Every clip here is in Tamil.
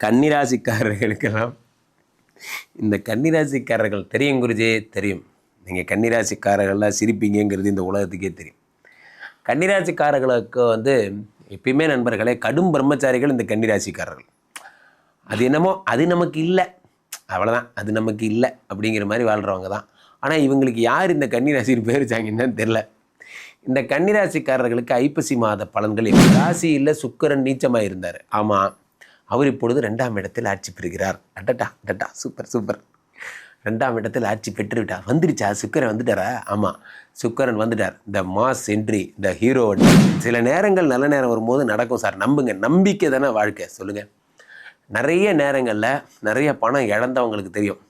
கன்னிராசிக்காரர்களுக்கெல்லாம் இந்த கன்னிராசிக்காரர்கள் தெரியும் குருஜே தெரியும். நீங்கள் கன்னிராசிக்காரர்கள்லாம் சிரிப்பீங்கிறது இந்த உலகத்துக்கே தெரியும். கன்னிராசிக்காரர்களுக்கு வந்து எப்பயுமே நண்பர்களே கடும் பிரம்மச்சாரிகள் இந்த கன்னிராசிக்காரர்கள். அது என்னமோ அது நமக்கு இல்லை. அவ்வளோதான் அது நமக்கு இல்லை அப்படிங்கிற மாதிரி வாழ்கிறவங்க தான். ஆனால் இவங்களுக்கு யார் இந்த கன்னிராசின்னு பேர் வச்சாங்கன்னு தெரில இந்த கன்னிராசிக்காரர்களுக்கு ஐப்பசி மாத பலன்கள் ராசியில் சுக்கரன் நீச்சமாக இருந்தார் ஆமாம் அவர் இப்பொழுது ரெண்டாம் இடத்தில் ஆட்சி பெறுகிறார். அடட்டா அடட்டா சூப்பர் சூப்பர். ரெண்டாம் இடத்தில் ஆட்சி பெற்று விட்டார் வந்துருச்சா? சுக்கரன் வந்துட்டாரா? ஆமாம் சுக்கரன் வந்துட்டார். The mass entry the hero சில நேரங்கள் நல்ல நேரம் வரும்போது நடக்கும் சார். நம்புங்க நம்பிக்கை தானே வாழ்க்கை. சொல்லுங்கள் நிறைய நேரங்களில் நிறைய பணம் இழந்தவங்களுக்கு தெரியும்.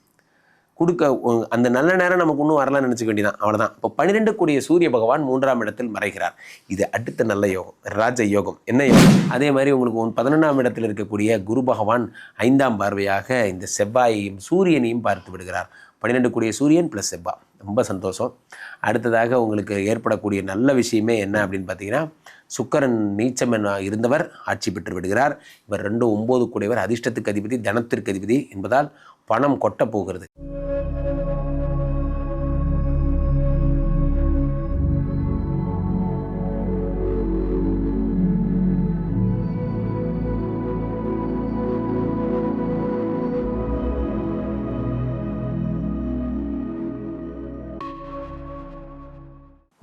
கொடுக்க உ- அந்த நல்ல நேரம் நமக்கு இன்னும் வரலாம்னு நினச்சிக்க வேண்டியதான் அவ்வளோதான் இப்போ பன்னிரெண்டு கூடிய சூரிய பகவான் மூன்றாம் இடத்தில் மறைகிறார். இது அடுத்த நல்ல யோகம் ராஜ யோகம். என்ன யோகம்? அதே மாதிரி உங்களுக்கு ஒன் பதினொன்றாம் இடத்தில் இருக்கக்கூடிய குரு பகவான் ஐந்தாம் பார்வையாக இந்த செவ்வாயையும் சூரியனையும் பார்த்து விடுகிறார். பன்னிரெண்டு கூடிய சூரியன் ப்ளஸ் செவ்வா. ரொம்ப சந்தோஷம். அடுத்ததாக உங்களுக்கு ஏற்படக்கூடிய நல்ல விஷயமே என்ன அப்படின்னு பார்த்தீங்கன்னா சுக்கரன் நீச்சம் என இருந்தவர் ஆட்சி பெற்று விடுகிறார். இவர் ரெண்டு ஒம்பது கூடியவர் அதிர்ஷ்டத்துக்கு அதிபதி தனத்திற்கு அதிபதி என்பதால் பணம் கொட்டப் போகிறது.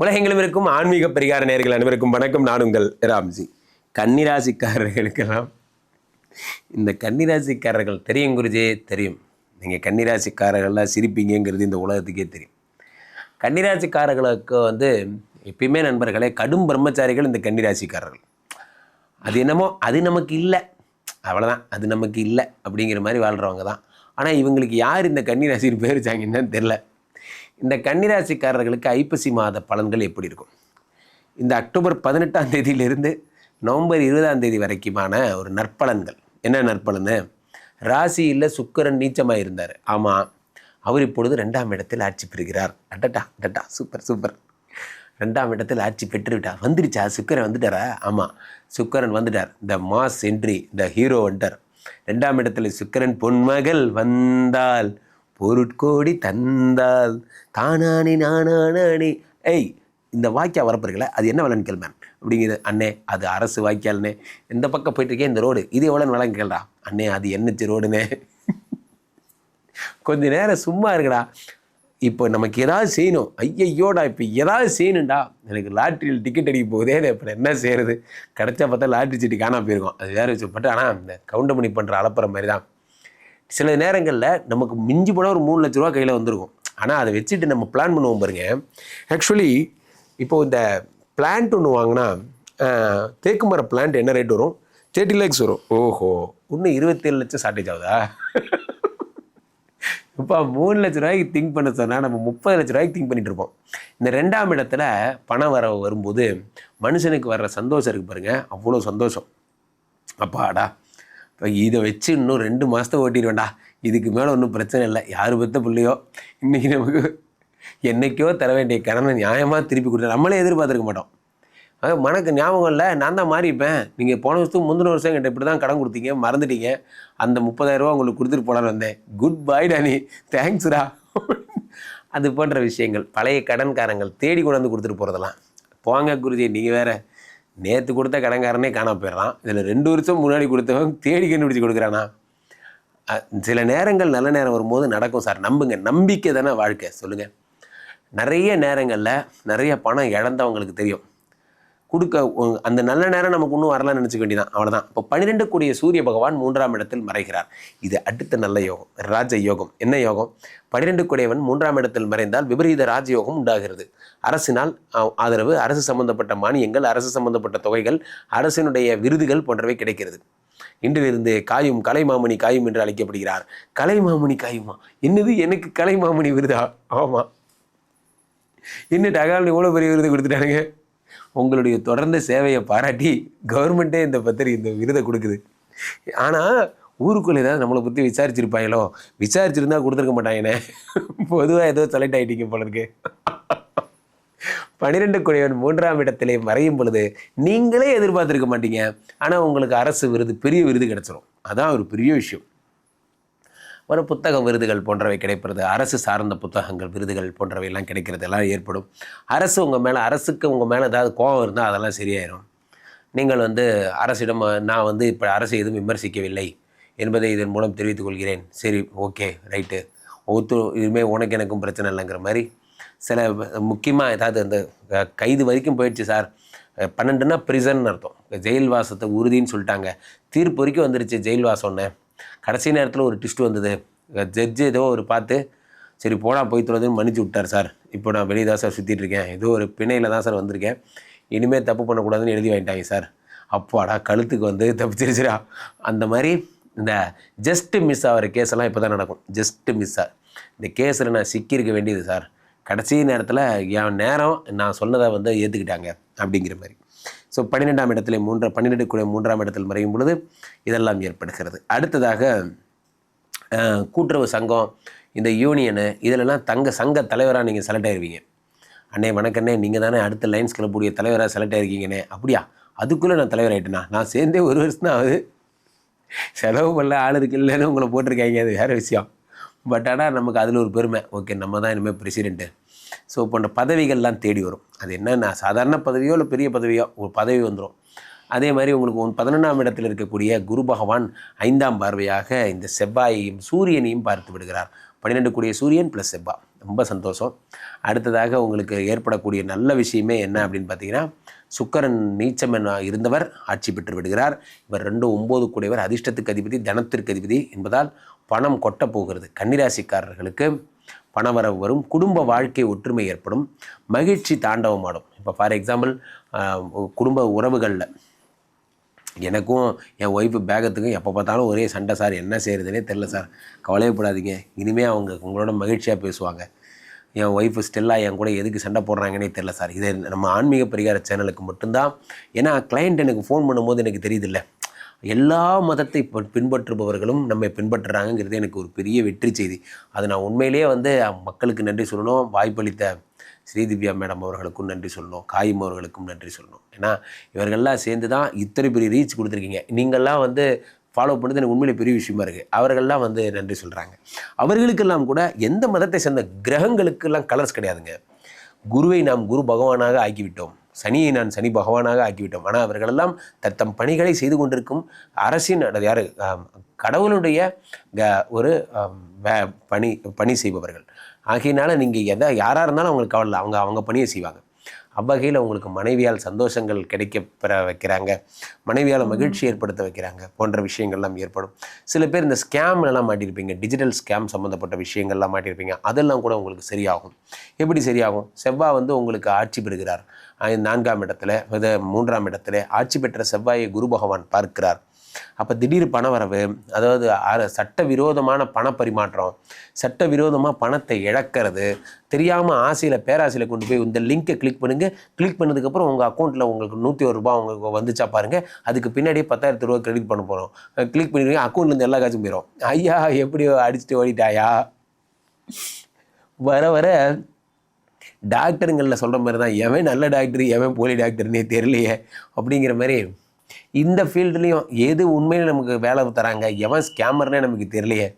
உலகெங்கிலும் இருக்கும் ஆன்மீக பரிகார நேர்கள் அனைவருக்கும் வணக்கம். நான் உங்கள் ராம்ஜி. கன்னிராசிக்காரர்களுக்கெல்லாம் இந்த கன்னிராசிக்காரர்கள் தெரியும் குருஜே தெரியும். நீங்கள் கன்னிராசிக்காரர்கள்லாம் சிரிப்பீங்கிறது இந்த உலகத்துக்கே தெரியும். கன்னிராசிக்காரர்களுக்கு வந்து எப்பயுமே நண்பர்களே கடும் பிரம்மச்சாரிகள் இந்த கன்னிராசிக்காரர்கள். அது என்னமோ அது நமக்கு இல்லை. அவ்வளோதான் அது நமக்கு இல்லை அப்படிங்கிற மாதிரி வாழ்கிறவங்க தான் ஆனால் இவங்களுக்கு யார் இந்த கன்னிராசின்னு பேர் வச்சாங்கன்னு தெரில இந்த கன்னிராசிக்காரர்களுக்கு ஐப்பசி மாத பலன்கள் எப்படி இருக்கும்? இந்த அக்டோபர் பதினெட்டாம் தேதியிலிருந்து நவம்பர் இருபதாம் தேதி வரைக்குமான ஒரு நற்பலன்கள். என்ன நற்பலன்னு ராசியில் சுக்கரன் நீச்சமாக இருந்தார். ஆமாம் அவர் இப்பொழுது ரெண்டாம் இடத்தில் ஆட்சி பெறுகிறார். அடட்டா அடட்டா சூப்பர் சூப்பர் ரெண்டாம் இடத்தில் ஆட்சி பெற்று விட்டார் வந்துருச்சா? சுக்கரன் வந்துட்டாரா? ஆமாம் சுக்கரன் வந்துட்டார். The mass entry the hero வந்துட்டார் ரெண்டாம் இடத்துல சுக்கரன் பொன்மகள் வந்தால் பொருட்கோடி தந்தால் தானானி நானானி. ஏய் இந்த வாக்கியா வரப்பிருக்கல அது என்ன விலைன்னு கேள்மேன் அப்படிங்கிறது அண்ணே அது அரசு வாய்க்கால்னே. இந்த பக்கம் போயிட்டுருக்கேன் இந்த ரோடு இது எவ்வளோன்னு விலைன்னு கேள்டா. அண்ணே அது என்னச்சு ரோடுனே கொஞ்ச நேரம் சும்மா இருக்குடா இப்போ நமக்கு ஏதாவது செய்யணும். ஐயையோடா இப்போ ஏதாவது செய்யணும்டா. எனக்கு லாட்ரியில் டிக்கெட் அடிக்க போகுதே இப்போ என்ன செய்கிறது கிடச்சா பார்த்தா லாட்ரி சீட்டு காணாமல் போயிருக்கோம். அது வேறு வச்சு பட் ஆனால் இந்த கவுண்டமணி பண்ணுற அலப்புற மாதிரி தான் சில நேரங்களில் நமக்கு மிஞ்சி போனால் ஒரு மூணு லட்ச ரூபா கையில் வந்திருக்கும். ஆனால் அதை வச்சுட்டு நம்ம பிளான் பண்ணுவோம் பாருங்க. ஆக்சுவலி இப்போது இந்த பிளான்ட் ஒன்று வாங்கினா தேக்கு மர பிளான்ட் என்ன ரேட் வரும்? தேர்ட்டி லேக்ஸ் வரும். ஓஹோ இன்னும் இருபத்தேழு லட்சம் ஷார்ட்டேஜ் ஆகுதா? இப்போ மூணு லட்ச ரூபாய்க்கு திங்க் பண்ண சொன்னால் நம்ம முப்பது லட்ச ரூபாய்க்கு திங்க் பண்ணிட்டு இருப்போம். இந்த ரெண்டாம் இடத்துல பணம் வர வரும்போது மனுஷனுக்கு வர்ற சந்தோஷம் இருக்கு பாருங்க. அவ்வளோ சந்தோஷம். அப்பாடா. இப்போ இதை வச்சு இன்னும் ரெண்டு மாதத்தை ஓட்டிடுவேண்டா இதுக்கு மேலே ஒன்றும் பிரச்சனை இல்லை. யார் பெற்ற பிள்ளையோ? இன்றைக்கி நமக்கு என்றைக்கோ தர வேண்டிய கடனை நியாயமாக திருப்பி கொடுத்தா நம்மளே எதிர்பார்த்துருக்க மாட்டோம். அது மனக்கு ஞாபகம் இல்லை. நான் தான் மாறிப்பேன் நீங்கள் போன வருஷத்துக்கு முந்தின வருஷம் என்கிட்ட இப்படி தான் கடன் கொடுத்தீங்க. மறந்துட்டீங்க. அந்த முப்பதாயிரரூவா உங்களுக்கு கொடுத்துட்டு போலான்னு வந்தேன். குட் பை டானி தேங்க்ஸ்ரா அது போன்ற விஷயங்கள் பழைய கடன்காரங்கள் தேடி கொண்டு வந்து கொடுத்துட்டு போகிறதெல்லாம் போங்க குருஜி நீங்கள் வேறு நேற்று கொடுத்த கடன்காரனே காணாமல் போயிடுறான். இதில் ரெண்டு வருஷம் முன்னாடி கொடுத்தவன் தேடி கண்டுபிடிச்சி கொடுக்குறானா? சில நேரங்கள் நல்ல நேரம் வரும்போது நடக்கும் சார். நம்புங்க. நம்பிக்கை தானே வாழ்க்கை. சொல்லுங்கள் நிறைய நேரங்களில் நிறைய பணம் இழந்தவங்களுக்கு தெரியும். கொடுக்க அந்த நல்ல நேரம் நமக்கு இன்னும் வரலாம்னு நினச்சிக்க வேண்டியதான் அவ்வளோதான் இப்போ பன்னிரெண்டு கூடிய சூரிய பகவான் மூன்றாம் இடத்தில் மறைகிறார். இது அடுத்த நல்ல யோகம் ராஜ யோகம். என்ன யோகம்? பன்னிரெண்டு கூடியவன் மூன்றாம் இடத்தில் மறைந்தால் விபரீத ராஜயோகம் உண்டாகிறது. அரசினால் ஆதரவு அரசு சம்பந்தப்பட்ட மானியங்கள் அரசு சம்பந்தப்பட்ட தொகைகள் அரசினுடைய விருதுகள் போன்றவை கிடைக்கிறது. இன்றிலிருந்து காயும் கலைமாமணி காயும் என்று அழைக்கப்படுகிறார். கலைமாமணி காயுமா? என்னது? எனக்கு கலைமாமணி விருதா? ஆமாம் என்ன டகால் இவ்வளோ பெரிய விருது கொடுத்துட்டானுங்க? உங்களுடைய தொடர்ந்த சேவையை பாராட்டி கவர்மெண்ட்டே இந்த பத்திரிகை இந்த விருதை கொடுக்குது. ஆனால் ஊருக்குள்ளே ஏதாவது நம்மளை பற்றி விசாரிச்சிருப்பாங்களோ? விசாரிச்சிருந்தா கொடுத்துருக்க மாட்டாங்கண்ணே பொதுவாக ஏதோ செலக்ட் ஆகிட்டீங்க போல இருக்கு. பனிரெண்டு குடையவன் மூன்றாம் இடத்திலே மறையும் பொழுது நீங்களே எதிர்பார்த்துருக்க மாட்டீங்க. ஆனால் உங்களுக்கு அரசு விருது பெரிய விருது கிடச்சிரும். அதான் ஒரு பெரிய விஷயம். ஒரு புத்தக விருதுகள் போன்றவை கிடைப்பது அரசு சார்ந்த புத்தகங்கள் விருதுகள் போன்றவை எல்லாம் கிடைக்கிறது எல்லாம் ஏற்படும். அரசு உங்கள் மேலே அரசுக்கு உங்கள் மேலே ஏதாவது கோபம் இருந்தால் அதெல்லாம் சரியாயிரும். நீங்கள் வந்து அரசிடம் நான் வந்து இப்போ அரசு எதுவும் விமர்சிக்கவில்லை என்பதை இதன் மூலம் தெரிவித்துக் கொள்கிறேன். சரி ஓகே ரைட்டு. ஒத்து இதுவுமே உனக்கு எனக்கும் பிரச்சனை இல்லைங்கிற மாதிரி சில முக்கியமாக ஏதாவது அந்த க- கைது வரைக்கும் போயிடுச்சு சார். பன்னெண்டுன்னா ப்ரிசன் அர்த்தம். ஜெயில் வாசத்தை உறுதின்னு சொல்லிட்டாங்க. தீர்ப்பு வரைக்கும் வந்துருச்சு ஜெயில் வாசம்னு கடைசி நேரத்தில் ஒரு ட்விஸ்ட் வந்தது. ஜட்ஜு ஏதோ ஒரு பார்த்து சரி போனால் போய் தொலைதுன்னு மன்னிச்சு விட்டார் சார். இப்போ நான் வெளியே தான் சார் சுற்றிட்டு இருக்கேன். ஏதோ ஒரு பிணையில் தான் சார் வந்திருக்கேன். இனிமேல் தப்பு பண்ணக்கூடாதுன்னு எழுதி வாங்கிட்டாங்க சார். அப்பாடா கழுத்துக்கு வந்து தப்பிச்சிருச்சுரா அந்த மாதிரி இந்த ஜஸ்ட்டு மிஸ் ஆகிற கேஸெல்லாம் இப்போ தான் நடக்கும். ஜஸ்ட் மிஸ்ஸாக இந்த கேஸில் நான் சிக்கியிருக்க வேண்டியது சார். கடைசி நேரத்தில் என் நேரம் நான் சொன்னதை வந்து ஏற்றுக்கிட்டாங்க அப்படிங்கிற மாதிரி. ஸோ பன்னிரெண்டாம் இடத்துல மூன்று பன்னிரெண்டு கூட மூன்றாம் இடத்தில் மறையும் பொழுது இதெல்லாம் ஏற்படுகிறது. அடுத்ததாக கூட்டுறவு சங்கம் இந்த யூனியனு இதிலெல்லாம் தங்க சங்க தலைவராக நீங்கள் செலக்ட் ஆயிருவீங்க. அண்ணே வணக்கண்ணே நீங்கள் தானே அடுத்த லைன்ஸ் கிளப்புடைய தலைவராக செலக்ட் ஆயிருக்கீங்கண்ணே அப்படியா? அதுக்குள்ளே நான் தலைவர் ஆகிட்டேனா நான் சேர்ந்தே ஒரு வருஷம் தான் ஆகுது. செலவு பண்ணல ஆள் இருக்கு இல்லைன்னு உங்களை போட்டிருக்காங்க. அது வேறு விஷயம். பட் ஆனால் நமக்கு அதில் ஒரு பெருமை. ஓகே நம்ம தான் இனிமேல் பிரசிடெண்ட்டு ஸோ போன்ற பதவிகள்லாம் தேடி வரும். அது என்னென்ன சாதாரண பதவியோ இல்லை பெரிய பதவியோ ஒரு பதவி வந்துடும் அதே மாதிரி உங்களுக்கு ஒன் பதினொன்றாம் இடத்தில் இருக்கக்கூடிய குரு பகவான் ஐந்தாம் பார்வையாக இந்த செவ்வாயையும் சூரியனையும் பார்த்து விடுகிறார். பன்னிரெண்டு கூடிய சூரியன் ப்ளஸ் செவ்வா. ரொம்ப சந்தோஷம். அடுத்ததாக உங்களுக்கு ஏற்படக்கூடிய நல்ல விஷயமே என்ன அப்படின்னு பார்த்தீங்கன்னா சுக்கரன் நீச்சம் என இருந்தவர் ஆட்சி பெற்று விடுகிறார். இவர் ரெண்டு ஒம்பது கூடியவர் அதிர்ஷ்டத்துக்கு அதிபதி தனத்திற்கு அதிபதி என்பதால் பணம் கொட்ட போகிறது. கன்னிராசிக்காரர்களுக்கு பணவரவு வரும். குடும்ப வாழ்க்கை ஒற்றுமை ஏற்படும். மகிழ்ச்சி தாண்டவமாடும். இப்போ ஃபார் எக்ஸாம்பிள் குடும்ப உறவுகளில் எனக்கும் என் ஒய்ஃபு பேகத்துக்கும் எப்போ பார்த்தாலும் ஒரே சண்டை சார். என்ன செய்கிறதுனே தெரில சார். கவலையப்படாதீங்க. இனிமேல் அவங்க உங்களோட மகிழ்ச்சியாக பேசுவாங்க. என் ஒய்ஃபு ஸ்டெல்லா என் கூட எதுக்கு சண்டை போடுறாங்கன்னே தெரில சார். இது நம்ம ஆன்மீக பரிகார சேனலுக்கு மட்டும்தான். ஏன்னா கிளைண்ட் எனக்கு ஃபோன் பண்ணும்போது எனக்கு தெரியுதில்ல. எல்லா மதத்தை பின்பற்றுபவர்களும் நம்மை பின்பற்றுறாங்கங்கிறது எனக்கு ஒரு பெரிய வெற்றி செய்தி. அது நான் உண்மையிலேயே வந்து மக்களுக்கு நன்றி சொல்லணும். வாய்ப்பளித்த ஸ்ரீதிவ்யா மேடம் அவர்களுக்கும் நன்றி சொல்லணும். காயும் அவர்களுக்கும் நன்றி சொல்லணும். ஏன்னா இவர்கள்லாம் சேர்ந்து தான் இத்தனை பெரிய ரீச் கொடுத்துருக்கீங்க. நீங்கள்லாம் வந்து ஃபாலோ பண்ணது எனக்கு உண்மையிலே பெரிய விஷயமா இருக்குது அவர்கள்லாம் வந்து நன்றி சொல்கிறாங்க அவர்களுக்கெல்லாம் கூட எந்த மதத்தை சேர்ந்த கிரகங்களுக்கெல்லாம் கலர்ஸ் கிடையாதுங்க. குருவை நாம் குரு பகவானாக ஆக்கிவிட்டோம். சனியை நான் சனி பகவானாக ஆக்கிவிட்டோம். ஆனால் அவர்களெல்லாம் தத்தம் பணிகளை செய்து கொண்டிருக்கும் அரசின் அது யார்? கடவுளுடைய ஒரு வே- பணி பணி செய்பவர்கள். ஆகையினால நீங்கள் எதை யாராக இருந்தாலும் அவங்களுக்கு கவலை அவங்க அவங்க பணியை செய்வாங்க. அவ்வகையில் உங்களுக்கு மனைவியால் சந்தோஷங்கள் கிடைக்க பெற வைக்கிறாங்க. மனைவியால் மகிழ்ச்சி ஏற்படுத்த வைக்கிறாங்க போன்ற விஷயங்கள்லாம் ஏற்படும். சில பேர் இந்த ஸ்கேம்லாம் மாட்டியிருப்பீங்க டிஜிட்டல் ஸ்கேம் சம்மந்தப்பட்ட விஷயங்கள்லாம் மாட்டியிருப்பீங்க அதெல்லாம் கூட உங்களுக்கு சரியாகும். எப்படி சரியாகும்? செவ்வாய் வந்து உங்களுக்கு ஆட்சி பெறுகிறார். நான்காம் இடத்துல மூன்றாம் இடத்துல ஆட்சி பெற்ற செவ்வாயை குரு பகவான் பார்க்கிறார். அப்போ திடீர் பணவரவு அதாவது சட்ட சட்டவிரோதமான பண பரிமாற்றம் சட்டவிரோதமாக பணத்தை இழக்கிறது தெரியாமல் ஆசையில் பேராசையில் கொண்டு போய் இந்த லிங்கை கிளிக் பண்ணுங்கள் கிளிக் பண்ணதுக்கப்புறம் உங்கள் அக்கௌண்ட்டில் உங்களுக்கு நூற்றி ஒரு ரூபா உங்களுக்கு வந்துச்சா பாருங்க. அதுக்கு பின்னாடியே பத்தாயிரத்து ரூபா கிரெடிட் பண்ண போகிறோம் கிளிக் பண்ணிடுவீங்க அக்கௌண்ட்லேருந்து எல்லா காசும் போயிடும் ஐயா எப்படி அடிச்சுட்டு ஓடிட்டாயா? வர வர டாக்டருங்களில் சொல்கிற மாதிரி தான் எவன் நல்ல டாக்டர் எவன் போலி டாக்டர்னே தெரியலையே அப்படிங்கிற மாதிரி இந்த ஃபீல்டுலேயும் எது உண்மையில் நமக்கு வேலை தராங்க? எவன் ஸ்கேமர்னே நமக்கு தெரியலையே.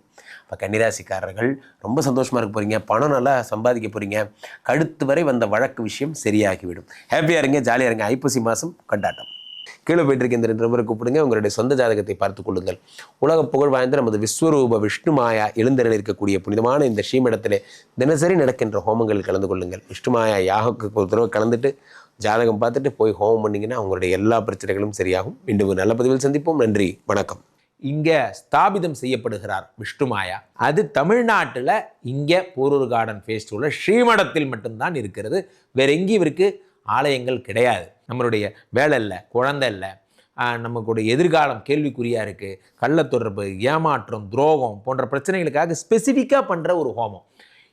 இப்போ கன்னிராசிக்காரர்கள் ரொம்ப சந்தோஷமாக இருக்க போகிறீங்க பணம் நல்லா சம்பாதிக்க போகிறீங்க கழுத்து வரை வந்த வழக்கு விஷயம் சரியாகிவிடும். ஹாப்பியாக இருங்க ஜாலியாக இருங்க. ஐப்பசி மாதம் கொண்டாட்டம். கீழே போயிட்டு இருக்க இந்த ரெண்டு நம்பரை கூப்பிடுங்க. உங்களுடைய சொந்த ஜாதகத்தை பார்த்துக் கொள்ளுங்கள். உலக புகழ் வாய்ந்த நமது விஸ்வரூப விஷ்ணு மாயா எழுந்தரில் இருக்கக்கூடிய புனிதமான இந்த ஸ்ரீமடத்திலே தினசரி நடக்கின்ற ஹோமங்களில் கலந்து கொள்ளுங்கள். விஷ்ணு மாயா யாகக்கு ஒரு தடவை கலந்துட்டு ஜாதகம் பார்த்துட்டு போய் ஹோமம் பண்ணிங்கன்னா உங்களுடைய எல்லா பிரச்சனைகளும் சரியாகும். மீண்டும் ஒரு நல்ல பதிவில் சந்திப்போம். நன்றி வணக்கம். இங்கே ஸ்தாபிதம் செய்யப்படுகிறார் விஷ்ணுமாயா அது தமிழ்நாட்டில் இங்கே போரூர் கார்டன் ஃபேஸ்டிவலில் ஸ்ரீமடத்தில் மட்டும்தான் இருக்கிறது. வேற எங்கேயும் இவருக்கு ஆலயங்கள் கிடையாது. நம்மளுடைய வேலை இல்லை குழந்தை இல்லை. நமக்குடைய எதிர்காலம் கேள்விக்குறியாக இருக்குது கள்ள தொடர்பு ஏமாற்றம் துரோகம் போன்ற பிரச்சனைகளுக்காக ஸ்பெசிஃபிக்காக பண்ணுற ஒரு ஹோமம்.